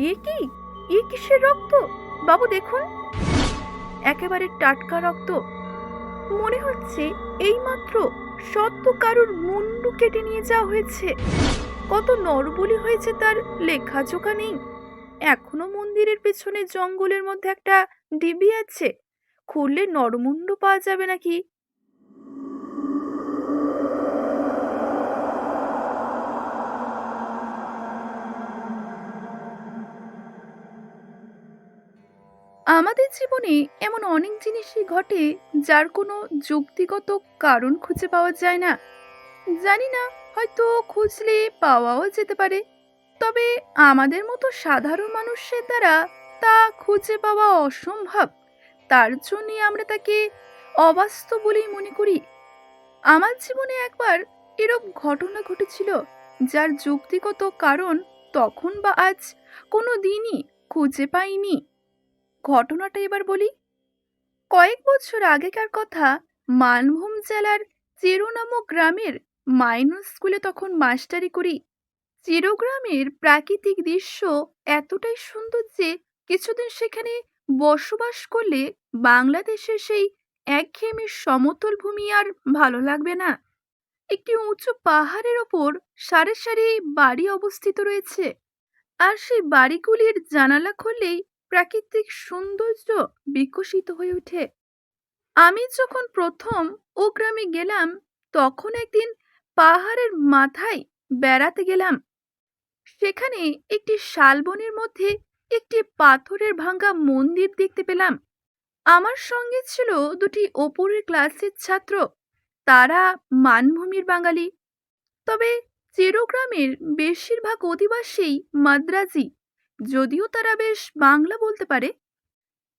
এ কি? এ কিসের রক্ত? বাবু, দেখুন। একেবারে টাটকা রক্ত। মনে হচ্ছে এইমাত্র সত্য কারুর মুন্ডু কেটে নিয়ে যাওয়া হয়েছে। কত নরবলি হয়েছে তার লেখাজোকা নেই। এখনও মন্দিরের পেছনে জঙ্গলের মধ্যে একটা ডিবি আছে। খুললে নরমুণ্ড পাওয়া যাবে নাকি? আমাদের জীবনে এমন অনেক জিনিসই ঘটে যার কোনো যুক্তিগত কারণ খুঁজে পাওয়া যায় না। জানি না, হয়তো খুঁজলে পাওয়াও যেতে পারে। তবে আমাদের মতো সাধারণ মানুষের দ্বারা তা খুঁজে পাওয়া অসম্ভব। তার জন্যই আমরা তাকে অবাস্তব বলেই মনে করি। আমার জীবনে একবার এরূপ ঘটনা ঘটেছিল, যার যুক্তিগত কারণ তখন বা আজ কোনো দিনই খুঁজে পাইনি। ঘটনাটা এবার বলি। কয়েক বছর আগেকার কথা মানভূম জেলার চেরো নামক গ্রামের মাইনর স্কুলে তখন মাস্টারি করি। চেরো গ্রামের প্রাকৃতিক দৃশ্য এতটাই সুন্দর যে কিছুদিন সেখানে বসবাস করলে বাংলাদেশের সেই একঘেয়েমি সমতল ভূমি আর ভালো লাগবে না। একটি উঁচু পাহাড়ের ওপর সারি সারি বাড়ি অবস্থিত রয়েছে। আর সেই বাড়িগুলির জানালা খুললেই প্রাকৃতিক সৌন্দর্য বিকশিত হয়ে ওঠে। আমি যখন প্রথম ও গ্রামে গেলাম, তখন একদিন পাহাড়ের মাথায় বেড়াতে গেলাম। সেখানে একটি শালবনের মধ্যে একটি পাথরের ভাঙ্গা মন্দির দেখতে পেলাম। আমার সঙ্গে ছিল দুটি ওপরের ক্লাসের ছাত্র। তারা মানভূমির বাঙালি। তবে চেরোগ্রামের বেশিরভাগ অধিবাসী মাদ্রাজি। যদিও তারা বেশ বাংলা বলতে পারে।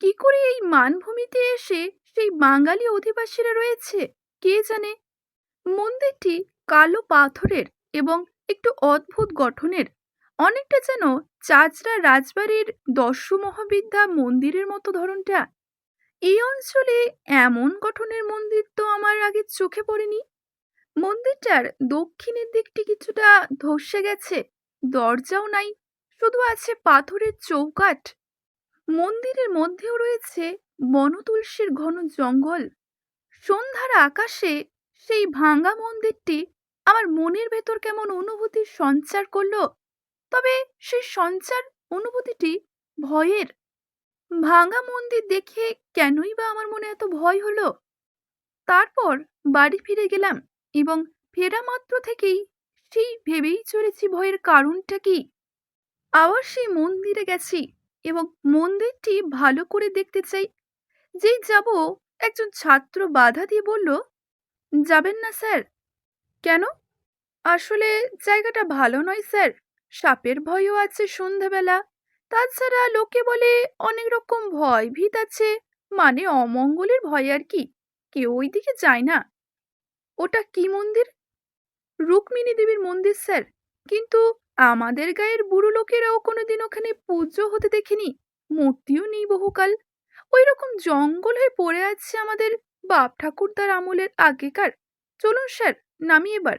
কি করে এই মানভূমিতে এসে সেই বাঙালি অধিবাসীরা রয়েছে, কে জানে? মন্দিরটি কালো পাথরের এবং একটু অদ্ভুত গঠনের। অনেকটা যেন চাচরা রাজবাড়ির দস্যু মহাবিদ্যা মন্দিরের মতো ধরনটা। এই অঞ্চলে এমন গঠনের মন্দির তো আমার আগে চোখে পড়েনি। মন্দিরটার দক্ষিণের দিকটি কিছুটা ধসে গেছে, দরজাও নাই। শুধু আছে পাথরের চৌকাঠ। মন্দিরের মধ্যেও রয়েছে বনতুলসীর ঘন জঙ্গল। সন্ধ্যার আকাশে সেই ভাঙা মন্দিরটি আমার মনের ভেতর কেমন অনুভূতির সঞ্চার করল, তবে সেই সঞ্চার অনুভূতিটি ভয়ের। ভাঙা মন্দির দেখে কেনই বা আমার মনে এত ভয় হলো? তারপর বাড়ি ফিরে গেলাম এবং ফেরা মাত্র থেকেই সেই ভেবেই চলেছি ভয়ের কারণটা কি? আবার সেই মন্দিরে গেছি এবং মন্দিরটি ভালো করে দেখতে চাই। যেই যাব, একজন ছাত্র বাধা দিয়ে বলল, যাবেন না, স্যার। কেন? আসলে জায়গাটা ভালো নয়, স্যার। সাপের ভয়ও আছে সন্ধ্যাবেলা তাছাড়া লোকে বলে অনেক রকম ভয়, ভীত আছে। মানে অমঙ্গলের ভয় আর কি। কেউ ওই দিকে যায় না। ওটা কি মন্দির? রুক্মিণী দেবীর মন্দির, স্যার। কিন্তু আমাদের গায়ের বুড়ো লোকেরাও কোনোদিন ওখানে পুজো হতে দেখেনি? মূর্তিও নেই বহুকাল। ওই রকম জঙ্গল হয়ে পড়ে আছে আমাদের বাপ ঠাকুরদার আমলের আগেকার। চলুন স্যার, নামি এবার।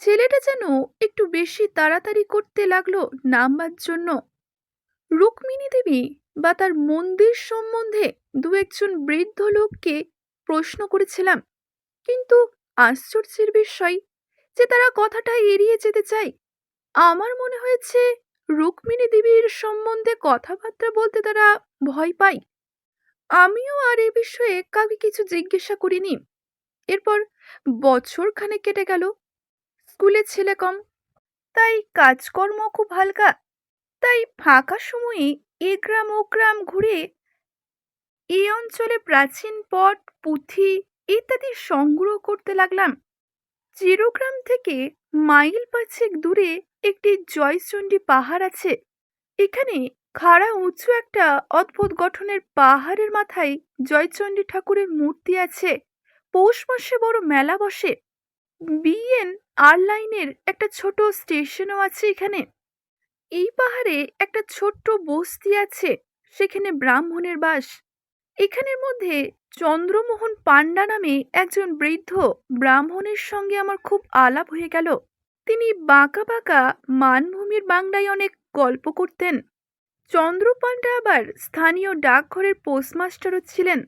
ছেলেটা যেন একটু বেশি তাড়াতাড়ি করতে লাগল নামবার জন্য। রুক্মিণী দেবী বা তার মন্দির সম্বন্ধে দু একজন বৃদ্ধ লোককে প্রশ্ন করেছিলাম। কিন্তু আশ্চর্যের বিষয় যে তারা কথাটা এড়িয়ে যেতে চায়। আমার মনে হয়েছে রুক্মিণী দেবীর সম্বন্ধে কথাবার্তা বলতে তারা ভয় পায়। আমিও আর এ বিষয়ে কাউকে কিছু জিজ্ঞাসা করিনি। এরপর বছর খানেক কেটে গেল। স্কুলে ছেলে কম। তাই কাজকর্ম খুব হালকা। তাই ফাঁকা সময়ে এ গ্রাম ও গ্রাম ঘুরে এই অঞ্চলে প্রাচীন পট, পুঁথি ইত্যাদি সংগ্রহ করতে লাগলাম। চিরগ্রাম থেকে মাইল পাঁচেক দূরে একটি জয়চণ্ডী পাহাড় আছে। এখানে খাড়া উঁচু একটা অদ্ভুত গঠনের পাহাড়ের মাথায় জয়চণ্ডী ঠাকুরের মূর্তি আছে। পৌষ মাসে বড় মেলা বসে। বিএন আর লাইনের একটা ছোট স্টেশনও আছে এখানে। এই পাহাড়ে একটা ছোট্ট বস্তি আছে, সেখানে ব্রাহ্মণের বাস। এখানের মধ্যে চন্দ্রমোহন পাণ্ডা নামে একজন বৃদ্ধ ব্রাহ্মণের সঙ্গে আমার খুব আলাপ হয়ে গেল। তিনি বাঁকা বাঁকা মানভূমির বাংলায় অনেক গল্প করতেন। চন্দ্র চন্দ্রপাণ্ডা আবার স্থানীয় ডাকঘরের পোস্টমাস্টারও ছিলেন।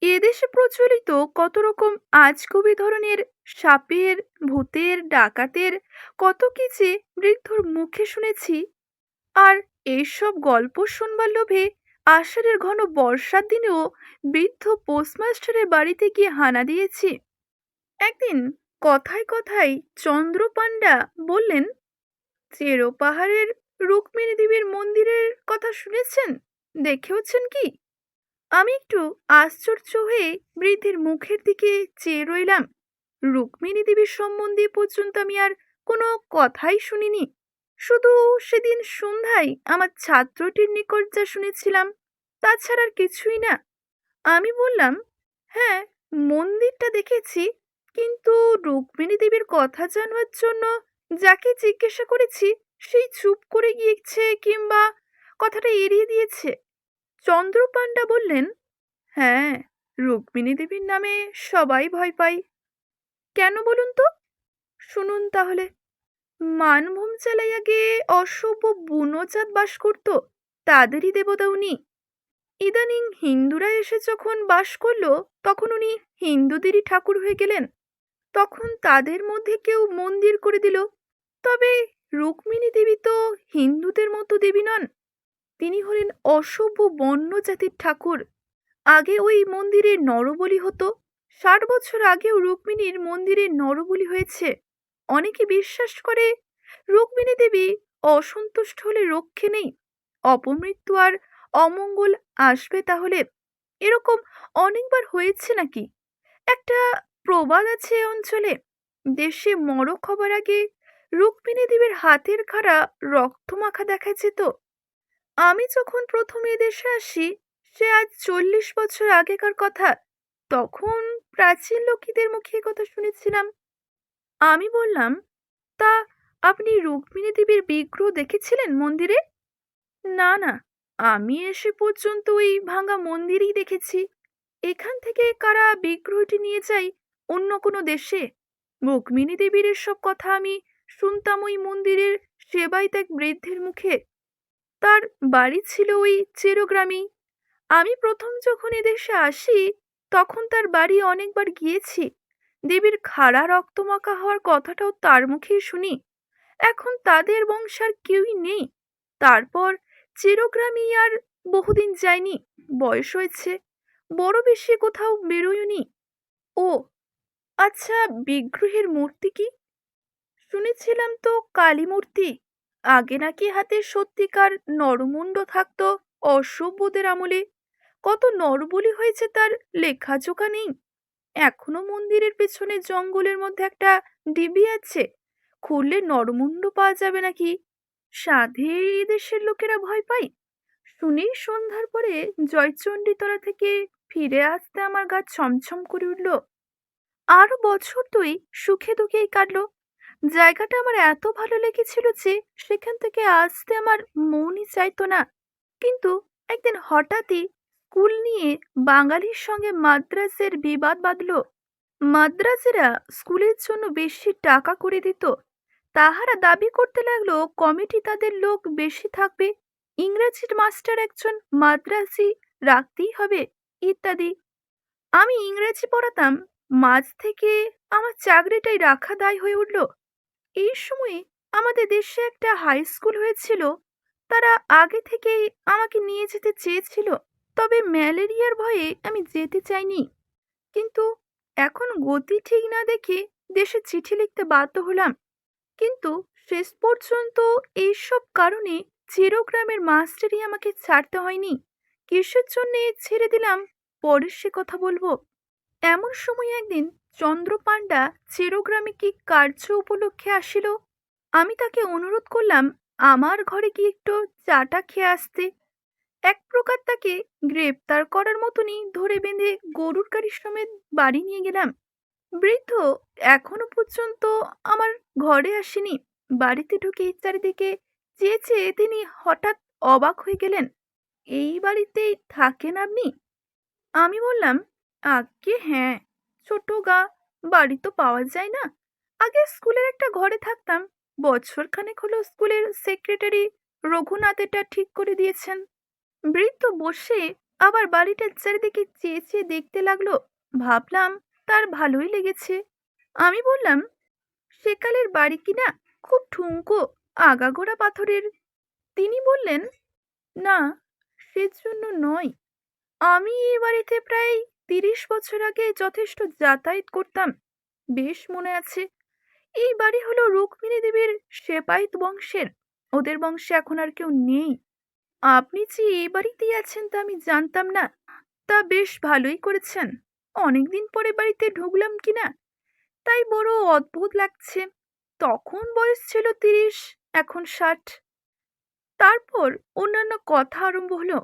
এদেশে প্রচলিত কত রকম আজকবি ধরনের সাপের, ভূতের, ডাকাতের কত কিছু বৃদ্ধর মুখে শুনেছি। আর এইসব গল্প শুনবার লোভে আষাঢ়ের ঘন বর্ষার দিনেও বৃদ্ধ পোস্টমাস্টারের বাড়িতে গিয়ে হানা দিয়েছি। একদিন কথায় কথায় চন্দ্রপাণ্ডা বললেন, চেরো পাহাড়ের রুক্মিণী দেবীর মন্দিরের কথা শুনেছেন? দেখেওছেন কি? আমি একটু আশ্চর্য হয়ে বৃদ্ধের মুখের দিকে চেয়ে রইলাম। রুক্মিণী দেবীর সম্বন্ধে পর্যন্ত আমি আর কোনো কথাই শুনিনি। শুধু সেদিন সন্ধ্যায় আমার ছাত্রটির নিকট যা শুনেছিলাম তাছাড়া আর কিছুই না। আমি বললাম হ্যাঁ মন্দিরটা দেখেছি, কিন্তু রুক্মিণী দেবীর কথা জানবার জন্য যাকে জিজ্ঞাসা করেছি, সেই চুপ করে গিয়েছে কিংবা কথাটা এড়িয়ে দিয়েছে। চন্দ্রপাণ্ডা বললেন হ্যাঁ রুক্মিণী দেবীর নামে সবাই ভয় পায়। কেন বলুন তো? শুনুন তাহলে। মানভূম জেলায় আগে অসভ্য বুনোচাঁদ বাস করত, তাদেরই দেবতা উনি। ইদানিং হিন্দুরা এসে যখন বাস করল, তখন উনি হিন্দুদেরই ঠাকুর হয়ে গেলেন। তখন তাদের মধ্যে কেউ মন্দির করে দিল। তবে রুক্মিণী দেবী তো হিন্দুদের মতো দেবী নন। তিনি হলেন অসভ্য বন্য জাতির ঠাকুর। আগে ওই মন্দিরে নরবলি হতো। ষাট বছর আগেও রুক্মিণীর মন্দিরে নরবলি হয়েছে। অনেকে বিশ্বাস করে, রুক্মিণী দেবী অসন্তুষ্ট হলে রক্ষে নেই। অপমৃত্যু আর অমঙ্গল আসবে তাহলে? এরকম অনেকবার হয়েছে নাকি? একটা প্রবাদ আছে অঞ্চলে। দেশে মরক হবার আগে রুক্মিণী দেবীর হাতের খাড়া রক্তমাখা দেখা যেত। আমি যখন প্রথম এদেশে আসি, সে আজ চল্লিশ বছর আগেকার কথা। তখন প্রাচীন লোকেদের মুখে কথা শুনেছিলাম। আমি বললাম, তা আপনি রুক্মিণী দেবীর বিগ্রহ দেখেছিলেন মন্দিরে? না না। আমি এসে পর্যন্ত ওই ভাঙা মন্দিরই দেখেছি। এখান থেকে কারা বিগ্রহটি নিয়ে যায় অন্য কোনো দেশে? রুক্মিণী দেবীর সব কথা আমি শুনতাম ওই মন্দিরের সেবাই এক বৃদ্ধের মুখে। তার বাড়ি ছিল ওই চেরোগ্রামেই আমি প্রথম যখন এদেশে আসি, তখন তার বাড়ি অনেকবার গিয়েছি। দেবীর খাড়া রক্তমাখা হওয়ার কথাটাও তার মুখেই শুনি। এখন তাদের বংশার কেউই নেই। তারপর চিরগ্রামই আর বহুদিন যায়নি, বয়স হয়েছে। বড় বেশি কোথাও বেরোয়নি। ও আচ্ছা বিগ্রহের মূর্তি কি? শুনেছিলাম তো কালী মূর্তি। আগে নাকি হাতে সত্যিকার নরমুণ্ড থাকতো অসভ্যদের আমলে। কত নরবলি হয়েছে তার লেখাজোকা নেই। এখনও মন্দিরের পেছনে জঙ্গলের মধ্যে একটা ডিবি আছে। খুললে নরমুণ্ড পাওয়া যাবে নাকি? সাধে এই দেশের লোকেরা ভয় পায়? শুনেই সন্ধ্যার পরে জয়চণ্ডীতলা থেকে ফিরে আসতে আমার গা ছমছম করে উঠল। আরও বছর দুই সুখে দুঃখেই কাটলো। জায়গাটা আমার এত ভালো লেগেছিল যে সেখান থেকে আসতে আমার মনই চাইতো না। কিন্তু একদিন হঠাৎই স্কুল নিয়ে বাঙালির সঙ্গে মাদ্রাজের বিবাদ বাঁধল। মাদ্রাজেরা স্কুলের জন্য বেশি টাকা করে দিত। তাহারা দাবি করতে লাগল, কমিটি তাদের লোক বেশি থাকবে। ইংরেজির মাস্টার একজন মাদ্রাসি রাখতেই হবে, ইত্যাদি। আমি ইংরেজি পড়াতাম, মাঝ থেকে আমার চাকরিটাই রাখা দায় হয়ে উঠল। এই সময়ে আমাদের দেশে একটা হাই স্কুল হয়েছিল। তারা আগে থেকেই আমাকে নিয়ে যেতে চেয়েছিল, তবে ম্যালেরিয়ার ভয়ে আমি যেতে চাইনি। কিন্তু এখন গতি ঠিক না দেখে দেশে চিঠি লিখতে বাধ্য হলাম। কিন্তু শেষ পর্যন্ত এইসব কারণে চিরগ্রামের মাস্টারই আমাকে ছাড়তে হয়নি। কিসের জন্যে ছেড়ে দিলাম? পরে সে কথা বলব। এমন সময় একদিন চন্দ্রপাণ্ডা চিরগ্রামে কি কার্য উপলক্ষে আসিল? আমি তাকে অনুরোধ করলাম আমার ঘরে কি একটু চাটা খেয়ে আসতে। এক প্রকার তাকে গ্রেপ্তার করার মতনই ধরে বেঁধে গরুর সমেত বাড়ি নিয়ে গেলাম। বৃদ্ধ এখনও পর্যন্ত আমার ঘরে আসেনি। বাড়িতে ঢুকে চারিদিকে চেয়ে চেয়ে তিনি হঠাৎ অবাক হয়ে গেলেন, এই বাড়িতেই থাকেন আপনি? আমি বললাম আগে হ্যাঁ। ছোট গা, বাড়ি তো পাওয়া যায় না। আগে স্কুলের একটা ঘরে থাকতাম। বছর খানেক হলো স্কুলের সেক্রেটারি রঘুনাথেরটা ঠিক করে দিয়েছেন। বৃদ্ধ বসে আবার বাড়িটার চারিদিকে চেয়ে চেয়ে দেখতে লাগল। ভাবলাম তার ভালোই লেগেছে। আমি বললাম, সেকালের বাড়ি কিনা খুব ঠুনকো আগাগোড়া পাথরের? তিনি বললেন, না, সেজন্য নয়। আমি এই বাড়িতে প্রায় তিরিশ বছর আগে যথেষ্ট যাতায়াত করতাম। বেশ মনে আছে, এই বাড়ি হলো রুক্মিণী দেবীর সেপাইত বংশের। ওদের বংশে এখন আর কেউ নেই। আপনি যে এই বাড়িতেই আছেন তা আমি জানতাম না। তা বেশ ভালোই করেছেন। অনেকদিন পরে বাড়িতে ঢুকলাম কিনা তাই বড় অদ্ভুত লাগছে। তখন বয়স ছিল তিরিশ, এখন ষাট। তারপর অন্যান্য কথা আরম্ভ হলো,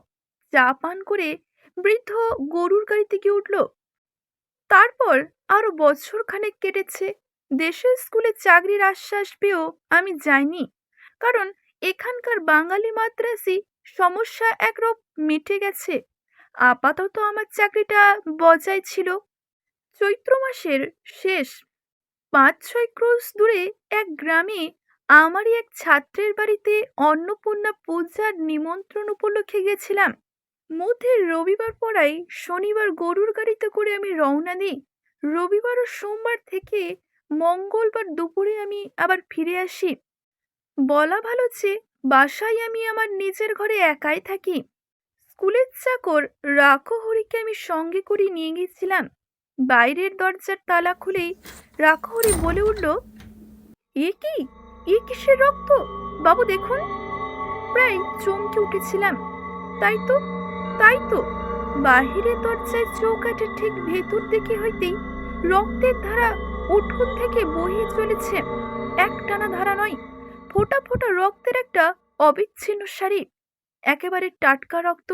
চা পান করে বৃদ্ধ গরুর গাড়িতে গিয়ে উঠল। তারপর আরও বছর খানেক কেটেছে। দেশের স্কুলে চাকরির আশ্বাস পেয়েও আমি যাইনি। কারণ এখানকার বাঙালি মাদ্রাসি সমস্যা একরূপ মিটে গেছে। আপাতত আমার চাকরিটা বজায় ছিল। চৈত্র মাসের শেষ পাঁচ ছয় ক্রোশ দূরে এক গ্রামে আমারই এক ছাত্রের বাড়িতে অন্নপূর্ণা পূজার নিমন্ত্রণ উপলক্ষে গেছিলাম। মধ্যে রবিবার পড়াই শনিবার গরুর গাড়িতে করে আমি রওনা দিই। রবিবার ও সোমবার থেকে মঙ্গলবার দুপুরে আমি আবার ফিরে আসি। বলা ভালো যে বাসায় আমি আমার নিজের ঘরে একাই থাকি। স্কুলের চাকর রাখো হরিকে আমি সঙ্গে করে নিয়ে গেছিলাম। বাইরের দরজার তালা খুলেই রাখহরি বলে উঠল, এ কি? এ কিসের রক্ত? বাবু দেখুন। প্রায় চমকে উঠেছিলাম, তাই তো তাই তো। বাহিরের দরজায় চৌকাঠের ঠিক ভেতর দিকে হইতেই রক্তের ধারা উঠোন থেকে বহিয়ে চলেছে। একটানা ধারা নয়, ফোটা ফোটা রক্তের একটা অবিচ্ছিন্ন সারি একেবারে টাটকা রক্ত।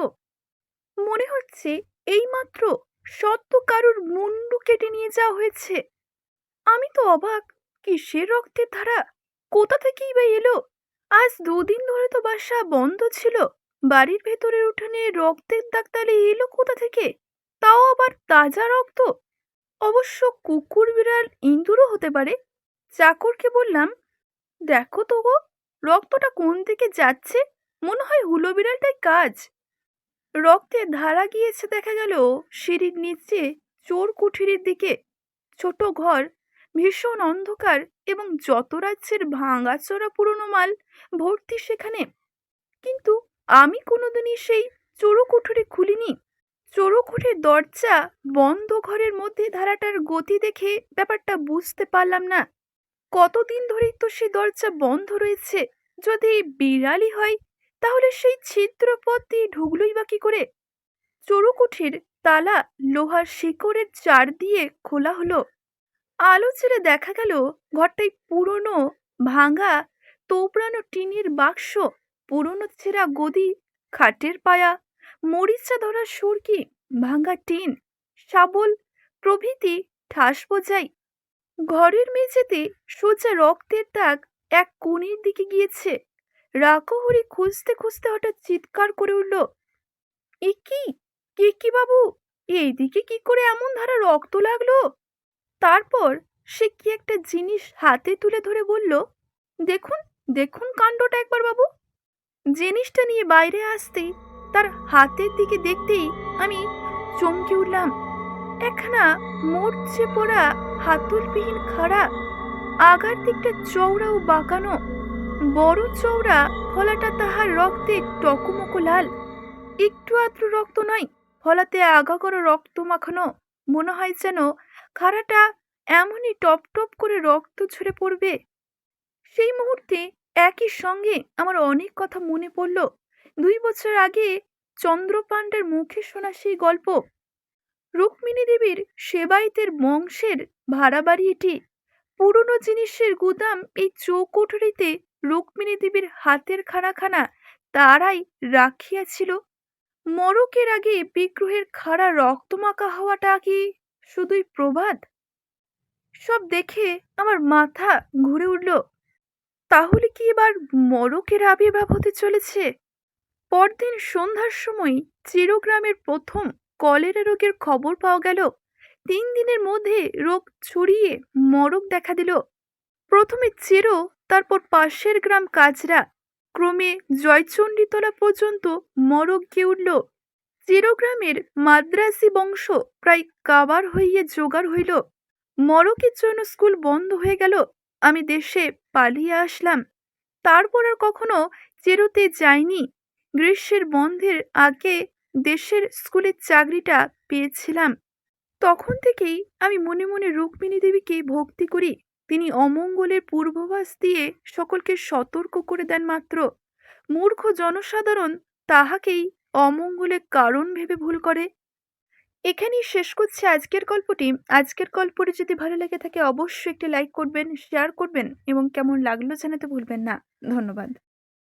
মনে হচ্ছে এইমাত্র সত্য কারুর মুন্ডু কেটে নিয়ে যাওয়া হয়েছে। আমি তো অবাক কিসের রক্তের ধারা কোথা থেকেই বা এলো? আজ দুদিন ধরে তো বাসা বন্ধ ছিল। বাড়ির ভেতরের উঠানে রক্তের দাগ তাহলে এলো কোথা থেকে? তাও আবার তাজা রক্ত? অবশ্য কুকুর, বিড়াল, ইঁদুরও হতে পারে। চাকরকে বললাম, দেখো তো গো, রক্তটা কোন দিকে যাচ্ছে? মনে হয় হুলো বিড়ালটাই কাজ। রক্তের ধারা গিয়েছে দেখা গেল সিঁড়ির নিচে চোর কুঠিরের দিকে। ছোট ঘর, ভীষণ অন্ধকার এবং যত রাজ্যের ভাঙাচোরা পুরনো মাল ভর্তি সেখানে। কিন্তু আমি কোনোদিনই সেই চোরো কুঠুরি খুলিনি। চোরো কুঠির দরজা বন্ধ ঘরের মধ্যে ধারাটার গতি দেখে ব্যাপারটা বুঝতে পারলাম না। কতদিন ধরেই তো সেই দরজা বন্ধ রয়েছে। যদি বিড়ালই হয় তাহলে সেই ছিদ্র পথ দিয়ে ঢুকলই বা কি করে? চোরুকুঠির তালা লোহার শিকড়ের চার দিয়ে খোলা হলো। আলো ছেড়ে দেখা গেল ঘরটাই পুরনো, ভাঙা, তোপড়ানো টিনের বাক্স, পুরনো ছেঁড়া গদি, খাটের পায়া, মরিচা ধরা সুরকি, ভাঙা টিন, শাবল, প্রভৃতি ঠাস বোঝাই। ঘরের মেঝেতে সোজা রক্তের দাগ এক কোণের দিকে গিয়েছে। রাকহরি খুঁজতে খুঁজতে হঠাৎ চিৎকার করে উঠল, এ কি? কে কি বাবু? এইদিকে কি করে এমন ধারা রক্ত লাগল? তারপর সে কি একটা জিনিস হাতে তুলে ধরে বলল, দেখুন দেখুন কাণ্ডটা একবার বাবু। জিনিসটা নিয়ে বাইরে আসতেই, তার হাতের দিকে দেখতেই আমি চমকে উঠলাম। একখানা মরচে পড়া হাতুলবিহীন খাড়া, আগার দিকটা চওড়া ও বাঁকানো বড় চওড়া ফলাটা তাহার রক্তে টকমকো লাল। একটু আদ্র রক্ত নয় ফলাতে আগা করে রক্ত মাখানো। মনে হয় যেন খাড়াটা এমনই টপ টপ করে রক্ত ঝরে পড়বে। সেই মুহূর্তে একই সঙ্গে আমার অনেক কথা মনে পড়ল। দুই বছর আগে চন্দ্রপাণ্ডের মুখে শোনা সেই গল্প। রুক্মিণী দেবীর সেবাইতের বংশের ভাড়া বাড়ি এটি। পুরনো জিনিসের গুদাম এই চৌকুঠুরিতে রুক্মিণী দেবীর হাতের খানাখানা তারাই রাখিয়াছিল। মরকের আগে বিগ্রহের খাড়া রক্তমাখা হওয়াটা কি শুধুই প্রবাদ? সব দেখে আমার মাথা ঘুরে উঠল। তাহলে কি এবার মরকের আবির্ভাব হতে চলেছে? পরদিন সন্ধ্যার সময় চিরগ্রামের প্রথম কলেরা রোগের খবর পাওয়া গেল। তিন দিনের মধ্যে রোগ ছড়িয়ে মরক দেখা দিল। প্রথমে চেরো তারপর পাশের গ্রাম কাজরা। ক্রমে জয়চণ্ডীতলা পর্যন্ত মরক গিয়ে উঠল। চিরগ্রামের মাদ্রাসি বংশ প্রায় কাবার হইয়ে জোগাড় হইল। মরকের জন্য স্কুল বন্ধ হয়ে গেল। আমি দেশে পালিয়ে আসলাম। তারপর আর কখনো চেরোতে যাইনি। গ্রীষ্মের বন্ধের আগে দেশের স্কুলের চাকরিটা পেয়েছিলাম। তখন থেকেই আমি মনে মনে রুক্মিণী দেবীকে ভক্তি করি। তিনি অমঙ্গলের পূর্বাভাস দিয়ে সকলকে সতর্ক করে দেন মাত্র। মূর্খ জনসাধারণ তাহাকেই অমঙ্গলের কারণ ভেবে ভুল করে। এখানেই শেষ করছে আজকের গল্পটি। আজকের গল্পটি যদি ভালো লেগে থাকে, অবশ্যই একটি লাইক করবেন, শেয়ার করবেন এবং কেমন লাগল জানাতে ভুলবেন না। ধন্যবাদ।